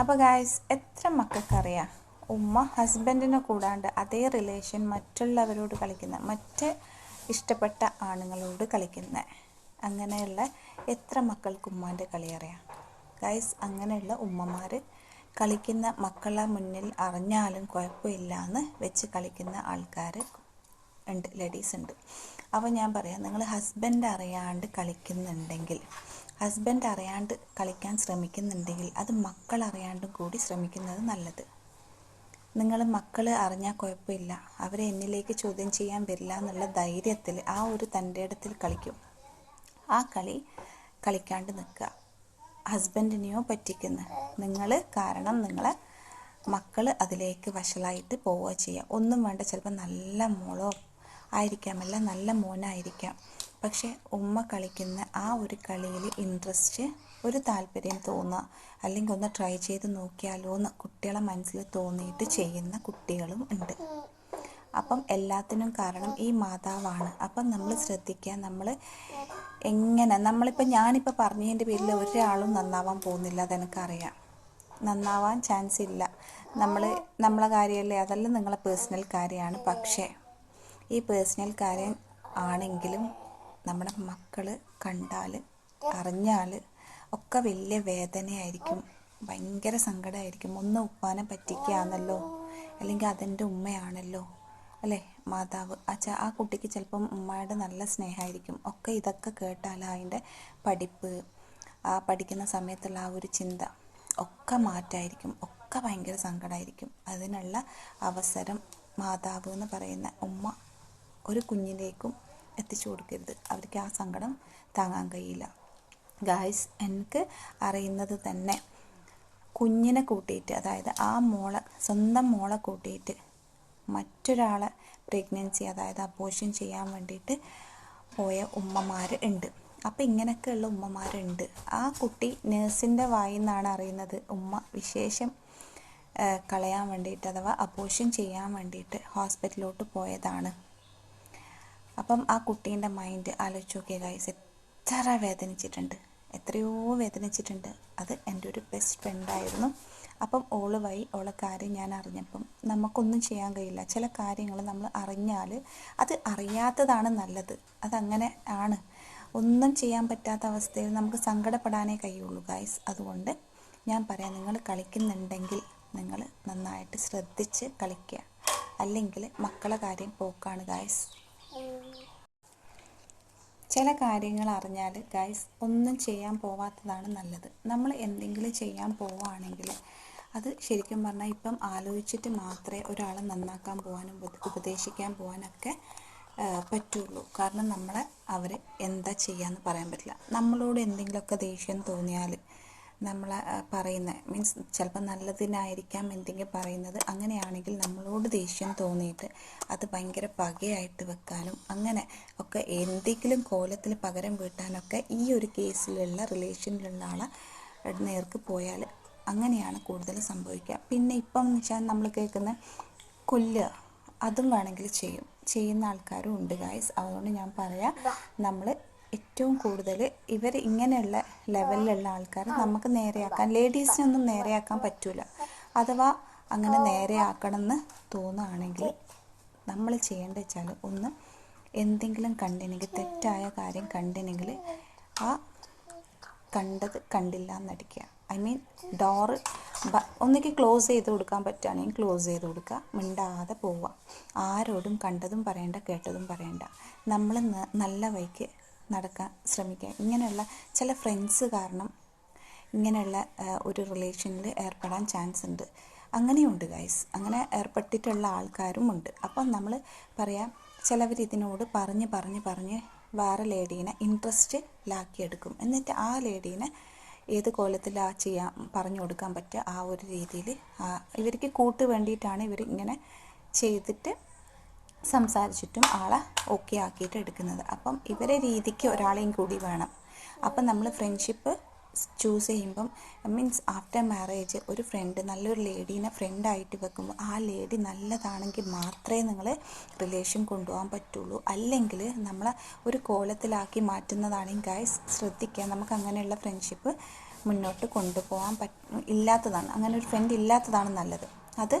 അപ്പോൾ ഗായ്സ് എത്ര മക്കൾക്കറിയാം? ഉമ്മ ഹസ്ബൻഡിനെ കൂടാണ്ട് അതേ റിലേഷൻ മറ്റുള്ളവരോട് കളിക്കുന്ന മറ്റ് ഇഷ്ടപ്പെട്ട ആണുങ്ങളോട് കളിക്കുന്ന അങ്ങനെയുള്ള എത്ര മക്കൾക്ക് ഉമ്മാന്റെ കളി അറിയാം? ഗായ്സ് അങ്ങനെയുള്ള ഉമ്മമാർ കളിക്കുന്ന മക്കളെ മുന്നിൽ അറിഞ്ഞാലും കുഴപ്പമില്ല എന്ന് വെച്ച് കളിക്കുന്ന ആൾക്കാർ ഉണ്ട് ലേഡീസ് ഉണ്ട്. അപ്പോൾ ഞാൻ പറയാം നിങ്ങൾ ഹസ്ബൻഡ് അറിയാണ്ട് കളിക്കുന്നുണ്ടെങ്കിൽ ഹസ്ബൻഡ് അറിയാണ്ട് കളിക്കാൻ ശ്രമിക്കുന്നുണ്ടെങ്കിൽ അത് മക്കൾ അറിയാണ്ടും കൂടി ശ്രമിക്കുന്നത് നല്ലത്. നിങ്ങൾ മക്കൾ അറിഞ്ഞാൽ കുഴപ്പമില്ല. അവരെ എന്നിലേക്ക് ചോദ്യം ചെയ്യാൻ വരില്ല എന്നുള്ള ധൈര്യത്തിൽ ആ ഒരു തന്റെ ഇടത്തിൽ കളിക്കും. ആ കളി കളിക്കാണ്ട് നിൽക്കുക. ഹസ്ബൻഡിനെയോ പറ്റിക്കുന്ന നിങ്ങൾ കാരണം നിങ്ങളെ മക്കൾ അതിലേക്ക് വഷളായിട്ട് പോവുക ചെയ്യുക. ഒന്നും വേണ്ട ചിലപ്പോൾ നല്ല മോളോ ആയിരിക്കാമല്ല നല്ല മോനായിരിക്കാം. പക്ഷേ ഉമ്മ കളിക്കുന്ന ആ ഒരു കളിയിൽ ഇൻട്രസ്റ്റ് ഒരു താല്പര്യം തോന്നുക. അല്ലെങ്കിൽ ഒന്ന് ട്രൈ ചെയ്ത് നോക്കിയാലോ എന്ന് കുട്ടികളെ മനസ്സിൽ തോന്നിയിട്ട് ചെയ്യുന്ന കുട്ടികളും ഉണ്ട്. അപ്പം എല്ലാത്തിനും കാരണം ഈ മാതാവാണ്. അപ്പം നമ്മൾ ശ്രദ്ധിക്കുക നമ്മൾ എങ്ങനെ നമ്മളിപ്പോൾ ഞാനിപ്പോൾ പറഞ്ഞതിന്റെ പേരിൽ ഒരാളും നന്നാവാൻ പോകുന്നില്ല അതെനിക്കറിയാം. നന്നാവാൻ ചാൻസ് ഇല്ല. നമ്മൾ നമ്മളെ കാര്യമല്ലേ? അതെല്ലാം നിങ്ങളെ പേഴ്സണൽ കാര്യമാണ്. പക്ഷേ ഈ പേഴ്സണൽ കാര്യം ആണെങ്കിലും നമ്മുടെ മക്കൾ കണ്ടാൽ അറിഞ്ഞാൽ ഒക്കെ വലിയ വേദനയായിരിക്കും. ഭയങ്കര സങ്കടമായിരിക്കും ഒന്ന് ഉപ്പാനെ പറ്റിക്കുകയാണല്ലോ അല്ലെങ്കിൽ അതെന്റെ ഉമ്മയാണല്ലോ അല്ലേ? മാതാവ്. അച്ഛ ആ കുട്ടിക്ക് ചിലപ്പം ഉമ്മയുടെ നല്ല സ്നേഹമായിരിക്കും ഒക്കെ ഇതൊക്കെ കേട്ടാൽ അതിന്റെ പഠിപ്പ് ആ പഠിക്കുന്ന സമയത്തുള്ള ആ ഒരു ചിന്ത ഒക്കെ മാറ്റായിരിക്കും. ഒക്കെ ഭയങ്കര സങ്കടമായിരിക്കും അതിനുള്ള അവസരം മാതാവ് എന്ന് പറയുന്ന ഉമ്മ ഒരു കുഞ്ഞിലേക്കും എത്തിച്ചു കൊടുക്കരുത്. അവർക്ക് ആ സങ്കടം താങ്ങാൻ കഴിയില്ല. ഗായ്സ് എനിക്ക് അറിയുന്നത് തന്നെ കുഞ്ഞിനെ കൂട്ടിയിട്ട് അതായത് ആ മോളെ സ്വന്തം മോളെ കൂട്ടിയിട്ട് മറ്റൊരാളെ പ്രഗ്നൻസി അതായത് അബോഷൻ ചെയ്യാൻ വേണ്ടിയിട്ട് പോയ ഉമ്മമാർ ഉണ്ട്. അപ്പോൾ ഇങ്ങനെയൊക്കെയുള്ള ഉമ്മമാരുണ്ട് ആ കുട്ടി നേഴ്സിന്റെ വായിൽ നിന്നാണ് അറിയുന്നത് ഉമ്മ വിശേഷം കളയാൻ വേണ്ടിയിട്ട് അഥവാ അബോഷൻ ചെയ്യാൻ വേണ്ടിയിട്ട് ഹോസ്പിറ്റലിലോട്ട് പോയതാണ്. അപ്പം ആ കുട്ടീന്റെ മൈൻഡ് ആലോചിച്ച് നോക്കിയ ഗൈസ് എത്ര വേദനിച്ചിട്ടുണ്ട്. എത്രയോ വേദനിച്ചിട്ടുണ്ട്. അത് എന്റെ ഒരു ബെസ്റ്റ് ഫ്രണ്ടായിരുന്നു അപ്പം ഓൾ വഴി ഓളെ കാര്യം ഞാൻ അറിഞ്ഞപ്പം നമുക്കൊന്നും ചെയ്യാൻ കഴിയില്ല. ചില കാര്യങ്ങൾ നമ്മൾ അറിഞ്ഞാൽ അത് അറിയാത്തതാണ് നല്ലത്. അതങ്ങനെ ആണ്. ഒന്നും ചെയ്യാൻ പറ്റാത്ത അവസ്ഥയിൽ നമുക്ക് സങ്കടപ്പെടാനേ കഴിയുള്ളൂ ഗൈസ് അതുകൊണ്ട് ഞാൻ പറയാം നിങ്ങൾ കളിക്കുന്നുണ്ടെങ്കിൽ നിങ്ങൾ നന്നായിട്ട് ശ്രദ്ധിച്ച് കളിക്കുക. അല്ലെങ്കിൽ മക്കളെ കാര്യം പോക്കാണ് ഗായ്സ് ചില കാര്യങ്ങൾ അറിഞ്ഞാൽ ഗൈസ് ഒന്നും ചെയ്യാൻ പോവാത്തതാണ് നല്ലത്. നമ്മൾ എന്തെങ്കിലും ചെയ്യാൻ പോവുകയാണെങ്കിൽ അത് ശരിക്കും പറഞ്ഞാൽ ഇപ്പം ആലോചിച്ചിട്ട് മാത്രമേ ഒരാളെ നന്നാക്കാൻ പോകാനും ഉപദേശിക്കാൻ പോകാനൊക്കെ പറ്റുള്ളൂ. കാരണം നമ്മളെ അവർ എന്താ ചെയ്യാന്ന് പറയാൻ പറ്റില്ല. നമ്മളോട് എന്തെങ്കിലുമൊക്കെ ദേഷ്യം തോന്നിയാൽ നമ്മളെ പറയുന്നത് മീൻസ് ചിലപ്പോൾ നല്ലതിനായിരിക്കാം എന്തെങ്കിലും പറയുന്നത്. അങ്ങനെയാണെങ്കിൽ നമ്മളോട് ദേഷ്യം തോന്നിയിട്ട് അത് ഭയങ്കര പകയായിട്ട് വെക്കാനും അങ്ങനെ ഒക്കെ എന്തെങ്കിലും കോലത്തിൽ പകരം വീട്ടാനൊക്കെ ഈ ഒരു കേസിലുള്ള റിലേഷനിലുള്ള ആളെ നേർക്ക് പോയാൽ അങ്ങനെയാണ് കൂടുതൽ സംഭവിക്കുക. പിന്നെ ഇപ്പം എന്ന് വെച്ചാൽ നമ്മൾ കേൾക്കുന്ന കൊല്ലുക അതും വേണമെങ്കിൽ ചെയ്യും. ചെയ്യുന്ന ആൾക്കാരും ഉണ്ട് ഗായ്സ് അതുകൊണ്ട് ഞാൻ പറയാം നമ്മൾ ഏറ്റവും കൂടുതൽ ഇവർ ഇങ്ങനെയുള്ള ലെവലിലുള്ള ആൾക്കാർ നമുക്ക് നേരെയാക്കാൻ ലേഡീസിനൊന്നും നേരെയാക്കാൻ പറ്റില്ല അഥവാ അങ്ങനെ നേരെയാക്കണമെന്ന് തോന്നുകയാണെങ്കിൽ നമ്മൾ ചെയ്യേണ്ടത് വെച്ചാൽ ഒന്ന് എന്തെങ്കിലും കണ്ടിനെങ്കിൽ തെറ്റായ കാര്യം കണ്ടിനെങ്കിൽ ആ കണ്ടത് കണ്ടില്ല എന്നടിക്കുക. ഐ മീൻ ഡോറ് ഒന്നിക്ക് ക്ലോസ് ചെയ്ത് കൊടുക്കാൻ പറ്റുകയാണെങ്കിൽ ക്ലോസ് ചെയ്ത് കൊടുക്കുക. മിണ്ടാതെ പോവുക. ആരോടും കണ്ടതും പറയണ്ട കേട്ടതും പറയണ്ട. നമ്മൾ നല്ല വഴിക്ക് നടക്കാൻ ശ്രമിക്കുക ഇങ്ങനെയുള്ള ചില ഫ്രണ്ട്സ് കാരണം ഇങ്ങനെയുള്ള ഒരു റിലേഷനിൽ ഏർപ്പെടാൻ ചാൻസ് ഉണ്ട്. അങ്ങനെയുണ്ട് ഗൈസ് അങ്ങനെ ഏർപ്പെട്ടിട്ടുള്ള ആൾക്കാരും ഉണ്ട്. അപ്പം നമ്മൾ പറയാം ചിലവർ ഇതിനോട് പറഞ്ഞ് പറഞ്ഞ് പറഞ്ഞ് വേറെ ലേഡീനെ ഇൻട്രസ്റ്റ് ലാക്കിയെടുക്കും. എന്നിട്ട് ആ ലേഡീനെ ഏത് കോലത്തിൽ ആ ചെയ്യാൻ പറഞ്ഞു കൊടുക്കാൻ പറ്റുക ആ ഒരു രീതിയിൽ ഇവർക്ക് കൂട്ട് വേണ്ടിയിട്ടാണ് ഇവർ ഇങ്ങനെ ചെയ്തിട്ട് സംസാരിച്ചിട്ടും ആളെ ഓക്കെ ആക്കിയിട്ട് എടുക്കുന്നത്. അപ്പം ഇവരെ രീതിക്ക് ഒരാളെയും കൂടി വേണം. അപ്പം നമ്മൾ ഫ്രണ്ട്ഷിപ്പ് ചൂസ് ചെയ്യുമ്പം മീൻസ് ആഫ്റ്റർ മാരേജ് ഒരു ഫ്രണ്ട് നല്ലൊരു ലേഡീനെ ഫ്രണ്ടായിട്ട് വെക്കുമ്പോൾ ആ ലേഡി നല്ലതാണെങ്കിൽ മാത്രമേ നിങ്ങൾ റിലേഷൻ കൊണ്ടുപോകാൻ പറ്റുള്ളൂ. അല്ലെങ്കിൽ നമ്മളെ ഒരു കോലത്തിലാക്കി മാറ്റുന്നതാണെങ്കിൽ ഗായ്സ് ശ്രദ്ധിക്കുക. നമുക്ക് അങ്ങനെയുള്ള ഫ്രണ്ട്ഷിപ്പ് മുന്നോട്ട് കൊണ്ടുപോകാൻ പറ്റ ഇല്ലാത്തതാണ്. അങ്ങനെ ഒരു ഫ്രണ്ട് ഇല്ലാത്തതാണ് നല്ലത്. അത്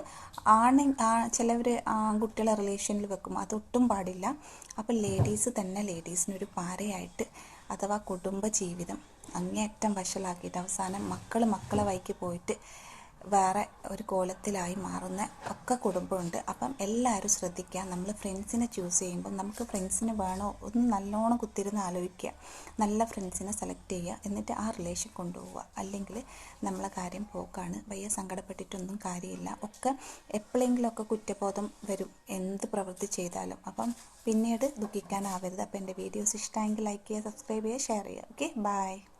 ആ ചിലവർ ആൺകുട്ടികളെ റിലേഷനിൽ വെക്കും. അതൊട്ടും പാടില്ല. അപ്പം ലേഡീസ് തന്നെ ലേഡീസിനൊരു പാരയായിട്ട് അഥവാ കുടുംബ ജീവിതം അങ്ങേയറ്റം വഷളാക്കിയിട്ട് അവസാനം മക്കൾ മക്കളെ വഴിക്ക് പോയിട്ട് വേറെ ഒരു കോലത്തിലായി മാറുന്ന ഒക്കെ കുടുംബമുണ്ട്. അപ്പം എല്ലാവരും ശ്രദ്ധിക്കുക. നമ്മൾ ഫ്രണ്ട്സിനെ ചൂസ് ചെയ്യുമ്പോൾ നമുക്ക് ഫ്രണ്ട്സിന് വേണോ ഒന്ന് നല്ലോണം കുത്തിരുന്ന് ആലോചിക്കുക. നല്ല ഫ്രണ്ട്സിനെ സെലക്ട് ചെയ്യുക. എന്നിട്ട് ആ റിലേഷൻ കൊണ്ടുപോവുക. അല്ലെങ്കിൽ നമ്മളെ കാര്യം പോക്കാണ്. വയ്യ സങ്കടപ്പെട്ടിട്ടൊന്നും കാര്യമില്ല. ഒക്കെ എപ്പോഴെങ്കിലുമൊക്കെ കുറ്റബോധം വരും. എന്ത് പ്രവൃത്തി ചെയ്താലും. അപ്പം പിന്നീട് ദുഃഖിക്കാനാവരുത്. അപ്പോൾ എന്റെ വീഡിയോസ് ഇഷ്ടമെങ്കിൽ ലൈക്ക് ചെയ്യുക സബ്സ്ക്രൈബ് ചെയ്യുക ഷെയർ ചെയ്യുക. Okay bye